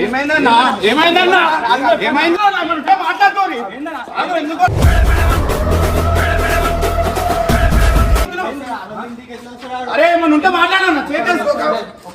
ఏమైందన్నా ఏమైందన్నా ఏమైందన్నా మనతో ఎందుకు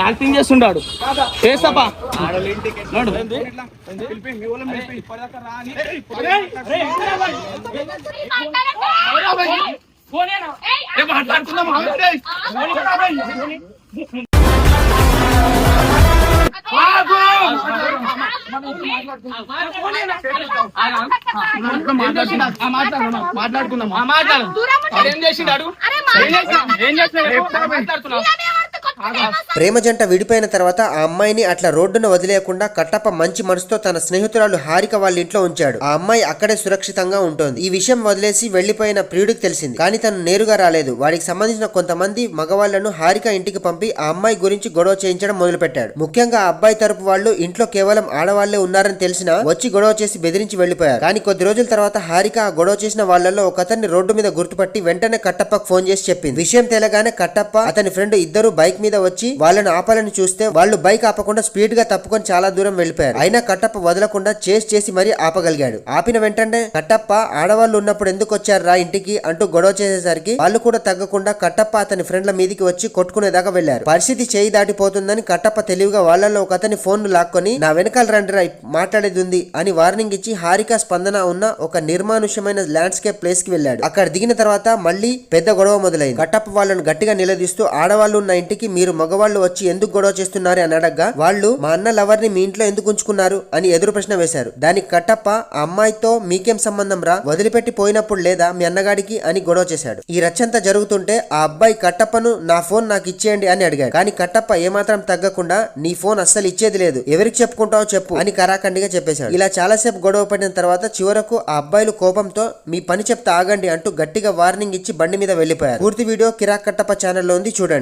యాక్టింగ్ చేస్తుండాడు. చేస్తాపా. మాట్లాడుకుందాం, మాట్లాడుకుందాం, మాట్లాడుకుందాం మాట్లాడు. ఏం చేసిండాడు? ఏం చేసినా ఏం చేసినా మాట్లాడుతున్నావు. ప్రేమ జంట విడిపోయిన తర్వాత ఆ అమ్మాయిని అట్లా రోడ్డున వదిలేయకుండా కట్టప్ప మంచి మనసుతో తన స్నేహితురాలు హారిక వాళ్ళ ఇంట్లో ఉంచాడు. ఆ అమ్మాయి అక్కడే సురక్షితంగా ఉంటుంది. ఈ విషయం వదిలేసి వెళ్ళిపోయిన ప్రియుడికి తెలిసింది. కానీ తను నేరుగా రాలేదు. వాడికి సంబంధించిన కొంతమంది మగవాళ్ళను హారిక ఇంటికి పంపి ఆ అమ్మాయి గురించి గొడవ చేయించడం మొదలుపెట్టాడు. ముఖ్యంగా ఆ అబ్బాయి తరపు వాళ్ళు ఇంట్లో కేవలం ఆడవాళ్ళే ఉన్నారని తెలిసినా వచ్చి గొడవ చేసి బెదిరించి వెళ్ళిపోయారు కానీ కొద్ది రోజుల తర్వాత హారిక ఆ గొడవ చేసిన వాళ్ళలో ఒకతన్ని రోడ్డు మీద గుర్తుపట్టి వెంటనే కట్టప్పకు ఫోన్ చేసి చెప్పింది. విషయం తెలగానే కట్టప్ప అతని ఫ్రెండ్ ఇద్దరు బైక్ మీద మీద వచ్చి వాళ్ళని ఆపాలని చూస్తే వాళ్ళు బైక్ ఆపకుండా స్పీడ్గా తప్పుకొని చాలా దూరం వెళ్ళిపోయారు. అయినా కట్టప్ప వదలకుండా చేస్ చేసి మరీ ఆపగలిగాడు. ఆపిన వెంటనే కట్టప్ప ఆడవాళ్ళు ఉన్నప్పుడు ఎందుకు వచ్చారు రా ఇంటికి అంటూ గొడవ చేసేసరికి వాళ్ళు కూడా తగ్గకుండా కట్టప్ప అతని ఫ్రెండ్ల మీదికి వచ్చి కొట్టుకునేదాకా వెళ్ళారు పరిస్థితి చేయి దాటిపోతుందని కట్టప్ప తెలివిగా వాళ్ళలో ఒక అతని ఫోన్ లాక్కొని నా వెనకాల రండి రా మాట్లాడేది ఉంది అని వార్నింగ్ ఇచ్చి హారిక స్పందన ఉన్న ఒక నిర్మానుష్యమైన ల్యాండ్స్కేప్ ప్లేస్కి వెళ్ళాడు. అక్కడ దిగిన తర్వాత మళ్ళీ పెద్ద గొడవ మొదలైంది. కట్టప్ప వాళ్ళను గట్టిగా నిలదీస్తూ ఆడవాళ్ళు ఉన్న ఇంటికి మీరు మగవాళ్ళు వచ్చి ఎందుకు గొడవ చేస్తున్నారు అని అడగ్గా వాళ్ళు మా అన్న లవర్ని మీ ఇంట్లో ఎందుకు ఉంచుకున్నారు? అని ఎదురు ప్రశ్న వేశారు. దానికి కట్టప్ప ఆ అమ్మాయితో మీకేం సంబంధం రా? వదిలిపెట్టి పోయినప్పుడు లేదా మీ అన్నగాడికి? అని గొడవ చేశాడు. ఈ రచ్చంతా జరుగుతుంటే ఆ అబ్బాయి కట్టప్పను నా ఫోన్ నాకు ఇచ్చేయండి అని అడిగాడు. కానీ కట్టప్ప ఏమాత్రం తగ్గకుండా నీ ఫోన్ అస్సలు ఇచ్చేది లేదు. ఎవరికి చెప్పుకుంటావో చెప్పు అని కరాఖండిగా చెప్పేశాడు. ఇలా చాలాసేపు గొడవ పడిన తర్వాత చివరకు ఆ అబ్బాయిలు కోపంతో మీ పని చెప్తే ఆగండి అంటూ గట్టిగా వార్నింగ్ ఇచ్చి బండి మీద వెళ్ళిపోయారు పూర్తి వీడియో కిరాక్ కట్టప్ప ఛానల్లో ఉంది చూడండి.